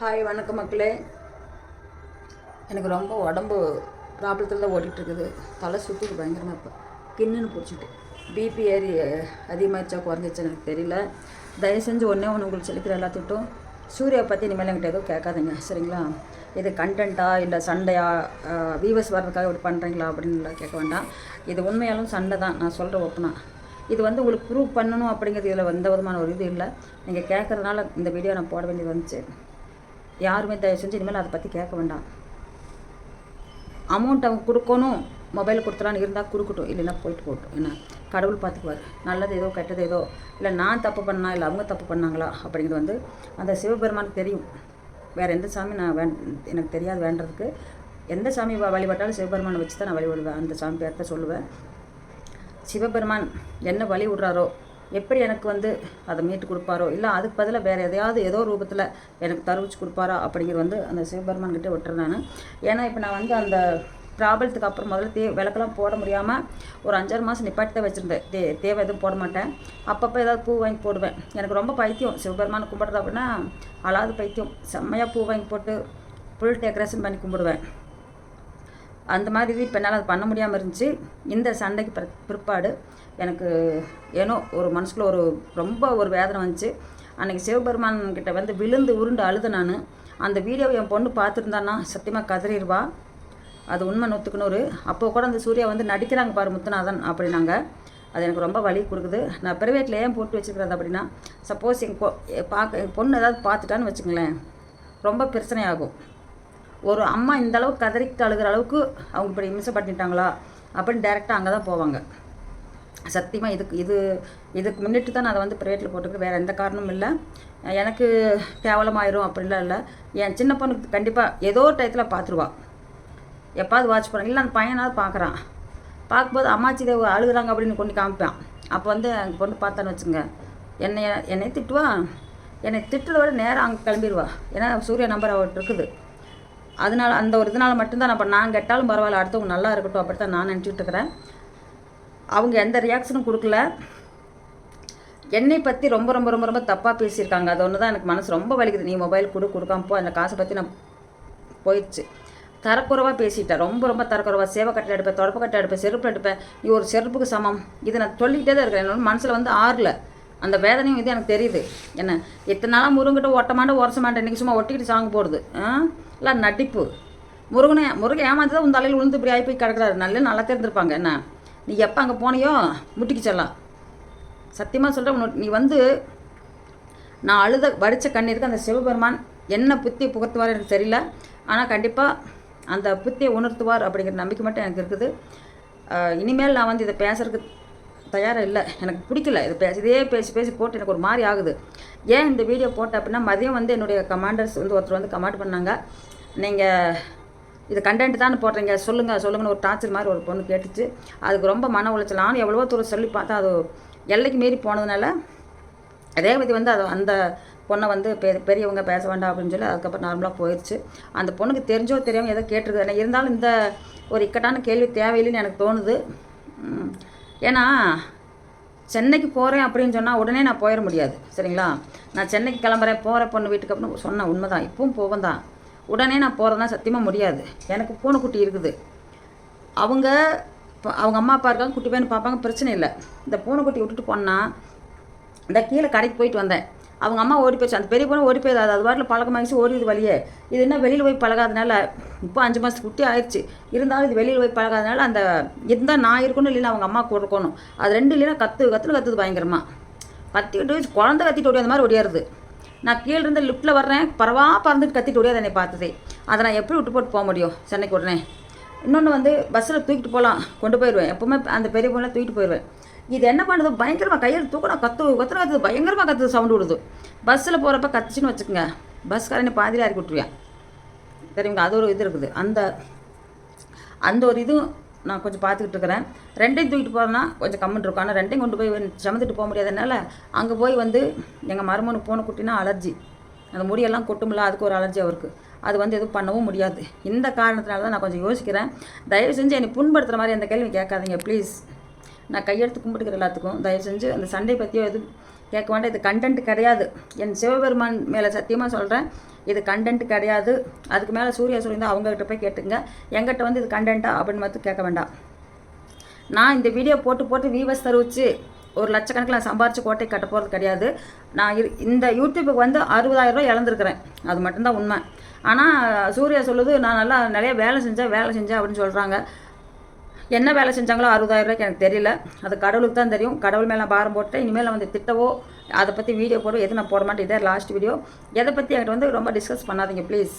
Hi வணக்கம் மக்களே. எனக்கு ரொம்ப உடம்பு ப்ராப்ளத்தில் தான் ஓடிட்டு இருக்குது தலை சுற்றி பயங்கரமாக இப்போ கிண்ணுன்னு பிடிச்சிட்டு. பிபி ஏறி அதிகமாகிச்சா குறைஞ்சிச்சா எனக்கு தெரியல. தயவு செஞ்சு ஒன்றே ஒன்று உங்களுக்கு சொல்லிக்கிற எல்லாத்துட்டும் சூர்யா பற்றி இனிமேல் என்கிட்ட எதுவும் கேட்காதீங்க சரிங்களா? இது கண்டென்ட்டா இல்லை சண்டையா வீவர்ஸ் வர்றதுக்காக இப்படி பண்ணுறீங்களா அப்படின்னு கேட்க வேண்டாம். இது உண்மையாலும் சண்டை தான். நான் சொல்கிற ஒப்பனா இது வந்து உங்களுக்கு ப்ரூவ் பண்ணணும் அப்படிங்கிறது இதில் எந்த விதமான ஒரு இது இல்லை. நீங்கள் கேட்குறதுனால இந்த வீடியோ நான் போட வேண்டியது வந்துச்சு. யாருமே தயவு செஞ்சு இனிமேல் அதை பற்றி கேட்க வேண்டாம். அமௌண்ட் அவங்க கொடுக்கணும். மொபைல் கொடுத்துலான்னு இருந்தால் கொடுக்கட்டும். இல்லைன்னா போயிட்டு போகட்டும். என்ன? கடவுள் பார்த்துக்குவார். நல்லது ஏதோ கெட்டது ஏதோ. இல்லை நான் தப்பு பண்ணா இல்லை அவங்க தப்பு பண்ணாங்களா? அப்படிங்கிறது வந்து அந்த சிவபெருமானுக்கு தெரியும். வேறு எந்த சாமி நான் வேண் எனக்கு தெரியாது வேண்டதுக்கு எந்த சாமி வழிபட்டாலும் சிவபெருமானை வச்சு தான் நான் வழிபடுவேன். அந்த சாமி பேர்த்த சொல்லுவேன். சிவபெருமான் என்ன வழி விடுறாரோ எப்படி எனக்கு வந்து அதை மீட்டு கொடுப்பாரோ? இல்லை அதுக்கு பதிலாக வேறு எதையாவது ஏதோ ரூபத்தில் எனக்கு தருவிச்சு கொடுப்பாரா? அப்படிங்கிறது வந்து அந்த சிவபெருமான் கிட்டே விட்டுறேன் நான். ஏன்னா இப்போ நான் வந்து அந்த ப்ராப்ளத்துக்கு அப்புறம் முதல்ல தே விளக்கெல்லாம் போட முடியாமல் ஒரு அஞ்சாறு மாதம் நிப்பாட்டி தான் வச்சுருந்தேன். தே தேவை எதுவும் போட மாட்டேன். அப்பப்போ ஏதாவது பூ வாங்கி போடுவேன். எனக்கு ரொம்ப பைத்தியம். சிவபெருமானை கும்பிட்றது அப்படின்னா அழாது பைத்தியம். செம்மையாக பூ வாங்கி போட்டு ஃபுல் டெக்கரேஷன் பண்ணி கும்பிடுவேன். அந்த மாதிரி இது இப்போ என்னால் அது பண்ண முடியாமல் இருந்துச்சு. இந்த சண்டைக்கு பிற்பாடு எனக்கு ஏனோ ஒரு மனசுக்குள்ள ஒரு ரொம்ப ஒரு வேதனை வந்துச்சு. அன்றைக்கி சிவபெருமான் கிட்ட வந்து விழுந்து உருண்டு அழுது நான். அந்த வீடியோவை என் பொண்ணு பார்த்துருந்தான்னா சத்தியமாக கதறிடுவா. அது உண்மை நூற்றுக்கு நூறு. அப்போ கூட அந்த சூர்யா வந்து நடிக்கிறாங்க பாரு முத்துநாதன் அப்படின்னாங்க. அது எனக்கு ரொம்ப வலி கொடுக்குது. நான் ப்ரைவேட்டில் ஏன் போட்டு வச்சுருக்கிறது அப்படின்னா சப்போஸ் எங்கள் பொ பார்க்க எங்கள் பொண்ணு ஏதாவது பார்த்துட்டான்னு வச்சுங்களேன் ரொம்ப பிரச்சனையாகும். ஒரு அம்மா இந்த அளவுக்கு கதறிக்கிட்டு அழுகிற அளவுக்கு அவங்க இப்படி இம்சப்பட்டுட்டாங்களா அப்படின்னு டேரெக்டாக அங்கே தான் போவாங்க. சத்தியமாக இதுக்கு இது இதுக்கு முன்னிட்டு தான் நான் அதை வந்து ப்ரைவேட்டில் போட்டுருக்கு வேறு எந்த காரணமும் இல்லை. எனக்கு கேவலமாயிரும் அப்படிலாம் இல்லை. என் சின்ன பொண்ணுக்கு கண்டிப்பாக ஏதோ ஒரு டயத்தில் பார்த்துருவா. எப்பாவது வாட்ச் பண்ணுறேன் இல்லை அந்த பையனாவது பார்க்குறான். பார்க்கும்போது அம்மாச்சி தேவ அழுகுறாங்க அப்படின்னு கொண்டு காமிப்பான். அப்போ வந்து அங்கே பொண்ணு பார்த்தான்னு வச்சுங்க என்னை என்னை திட்டுவா? என்னை திட்டுறத விட நேராக அங்கே கிளம்பிடுவா ஏன்னா சூரிய நம்பர் அவர்கிட்ட இருக்குது. அதனால அந்த ஒரு இதனால் மட்டும்தான் நான் இப்போ நான் கெட்டாலும் பரவாயில்ல அடுத்தவங்க நல்லா இருக்கட்டும் அப்படி தான் நான் நினச்சிட்டு இருக்கிறேன். அவங்க எந்த ரியாக்ஷனும் கொடுக்கல. என்னை பற்றி ரொம்ப ரொம்ப ரொம்ப ரொம்ப தப்பாக பேசியிருக்காங்க. அது ஒன்று தான் எனக்கு மனசு ரொம்ப வலிக்குது. நீ மொபைல் கொடு கொடுக்காம போ அந்த காசை பற்றி நான் போயிடுச்சு. தரக்குறவாக பேசிட்டேன். ரொம்ப ரொம்ப தரக்குறவாக சேவை கட்டில் எடுப்பேன் தொடப்பு கட்டில் எடுப்பேன் செருப்பு எடுப்பேன் நீ ஒரு செருப்புக்கு சமம். இதை நான் சொல்லிக்கிட்டே தான் இருக்கிறேன். என்னோட மனசில் வந்து ஆறல. அந்த வேதனையும் இது எனக்கு தெரியுது. என்ன? எத்தனை நாளாக முருங்கிட்ட ஒட்ட மாட்டேன் உரச மாட்டேன் இன்றைக்கி சும்மா ஒட்டிக்கிட்டு சாங் போடுது. ஆ? இல்லை நடிப்பு. முருகனை முருகன் ஏமாந்து தான் உன் தலையில் விழுந்து இப்படி ஆகி போய் கிடக்குறாரு. நல்ல நல்லா தெரிஞ்சிருப்பாங்க. என்ன? நீ எப்போ அங்கே போனியோ முட்டிக்கு செல்லாம் சத்தியமாக சொல்கிறேன் நீ வந்து நான் அழுத வடித்த கண்ணீருக்கு அந்த சிவபெருமான் என்ன புத்தி புகத்துவார் எனக்கு தெரியல. ஆனால் கண்டிப்பாக அந்த புத்தியை உணர்த்துவார் அப்படிங்கிற நம்பிக்கை மட்டும் எனக்கு இருக்குது. இனிமேல் நான் வந்து இதை பேசுறதுக்கு தயாராக இல்லை எனக்கு பிடிக்கல. இதை பேச இதே பேசி பேசி போட்டு எனக்கு ஒரு மாதிரி ஆகுது. ஏன் இந்த வீடியோ போட்டேன் அப்படின்னா மதியம் வந்து என்னுடைய கமாண்டர்ஸ் வந்து ஒருத்தர் வந்து கமெண்ட் பண்ணாங்க. நீங்கள் இது கண்டென்ட் தானே போடுறீங்க. சொல்லுங்கள் சொல்லுங்கன்னு ஒரு டார்ச்சர் மாதிரி ஒரு பொண்ணு கேட்டுச்சு. அதுக்கு ரொம்ப மன உளைச்சல். நானும் எவ்வளவோ தூரம் சொல்லி பார்த்தா அது எல்லைக்கு மீறி போனதுனால ரேவதி வந்து அது அந்த பொண்ணை வந்து பெ பெரியவங்க பேச வேண்டாம் அப்படின்னு சொல்லி அதுக்கப்புறம் நார்மலாக போயிடுச்சு அந்த பொண்ணுக்கு தெரிஞ்சோ தெரியாமல் ஏதோ கேட்டிருக்கு ஆனால் இருந்தாலும் இந்த ஒரு இக்கட்டான கேள்வி தேவையில்லைன்னு எனக்கு தோணுது. ஏன்னா சென்னைக்கு போகிறேன் அப்படின்னு சொன்னால் உடனே நான் போயிட முடியாது. சரிங்களா? நான் சென்னைக்கு கிளம்புறேன் போகிற பொண்ணு வீட்டுக்கு அப்படின்னு சொன்னேன் உண்மைதான். இப்பவும் போவேன் தான் உடனே நான் போகிறதுனா சத்தியமாக முடியாது. எனக்கு பூனைக்குட்டி இருக்குது. அவங்க இப்போ அவங்க அம்மா அப்பா இருக்காங்க குட்டி பையன் பார்ப்பாங்க பிரச்சனை இல்லை. இந்த பூனைக்குட்டி விட்டுட்டு போனால் இந்த கீழே கடைக்கு போயிட்டு வந்தேன். அவங்க அம்மா ஓடி போயிடுச்சு அந்த பெரிய பொண்ணு ஓடி போயிடாது அது வாட்டில் பழக்கமாகிச்சு பழக்கமாகிடுச்சு ஓடிது வழியே. இது என்ன வெளியில் போய் பழகாதனால இப்போ அஞ்சு மாதத்துக்கு குட்டி ஆயிடுச்சு இருந்தாலும் இது வெளியில் போய் பழகாதனால அந்த இருந்தால் நான் இருக்கணும் இல்லைன்னா அவங்க அம்மா கொடுக்கணும் அது ரெண்டு இல்லைன்னா கத்து கற்றுல கத்துது பயங்கரமாக கத்திக்கிட்டு குழந்தை கத்திட்டு ஓடி அந்த மாதிரி ஓடியாருது. நான் கீழே இருந்து லிஃப்ட்டில் வர்றேன். பரவா பறந்துட்டு கத்திட்டு ஓடியாது என்னை பார்த்ததே. அதை நான் எப்படி விட்டு போட்டு போக முடியும்? சென்னைக்கு உடனே. இன்னொன்று வந்து பஸ்ஸில் தூக்கிட்டு போகலாம் கொண்டு போயிடுவேன் எப்போவுமே அந்த பெரிய பொண்ணை தூக்கிட்டு போயிடுவேன் இது என்ன பண்ணுது? பயங்கரமாக கையில் தூக்கணும் கத்து கத்துற கத்துது பயங்கரமாக கத்துது சவுண்டு விடுது. பஸ்ஸில் போகிறப்ப கத்துச்சுன்னு வச்சுக்கோங்க. பஸ்காரனை பாதிரி ஆறி விட்டுருவேன் சரிங்களா அது ஒரு இது இருக்குது. அந்த அந்த ஒரு இதுவும் நான் கொஞ்சம் பார்த்துக்கிட்டு இருக்கிறேன். ரெண்டையும் தூக்கிட்டு போகிறேன்னா கொஞ்சம் கம்மன் இருக்கும். ஆனால் ரெண்டையும் கொண்டு போய் சமந்துட்டு போக முடியாதனால அங்கே போய் வந்து எங்கள் மருமனுக்கு போன குட்டினா அலர்ஜி அந்த முடியெல்லாம் கொட்டும்ல அதுக்கு ஒரு அலர்ஜி அவருக்கு. அது வந்து எதுவும் பண்ணவும் முடியாது. இந்த காரணத்தினால தான் நான் கொஞ்சம் யோசிக்கிறேன். தயவு செஞ்சு என்னை புண்படுத்துகிற மாதிரி அந்த கேள்வி கேட்காதீங்க ப்ளீஸ் நான் கையெடுத்து கும்பிட்டுக்கிற எல்லாத்துக்கும். தயவு செஞ்சு அந்த சண்டை பற்றியோ எதுவும் கேட்க வேண்டாம். இது கண்டென்ட் கிடையாது. என் சிவபெருமான் மேலே சத்தியமாக சொல்கிறேன் இது கண்டென்ட் கிடையாது. அதுக்கு மேலே சூர்யா சொல்லியிருந்தால் அவங்ககிட்ட போய் கேட்டுங்க. எங்கிட்ட வந்து இது கண்டென்ட்டா அப்படின்னு மட்டும் கேட்க வேண்டாம். நான் இந்த வீடியோ போட்டு போட்டு வீவர்ஸ் தருவிச்சு ஒரு லட்சக்கணக்கில் நான் சம்பாரித்து கோட்டை கட்ட போகிறது கிடையாது. நான் இரு இந்த யூடியூப்புக்கு வந்து அறுபதாயிரம் ரூபாய் இழந்திருக்கிறேன். அது மட்டும்தான் உண்மை. ஆனால் சூர்யா சொல்லுது நான் நல்லா நிறைய வேலை செஞ்சேன் வேலை செஞ்சேன் அப்படின்னு சொல்கிறாங்க என்ன வேலை செஞ்சாங்களோ அறுபதாயிரம் ரூபாய்க்கு எனக்கு தெரியல. அது கடவுளுக்கு தான் தெரியும். கடவுள் மேலே பாரம் போட்டு இனிமேல் வந்து திட்டவோ அதை பற்றி வீடியோ போடவோ எது நான் போட மாட்டேன். இதே லாஸ்ட் வீடியோ எதை பற்றி என்கிட்ட வந்து ரொம்ப டிஸ்கஸ் பண்ணாதீங்க ப்ளீஸ்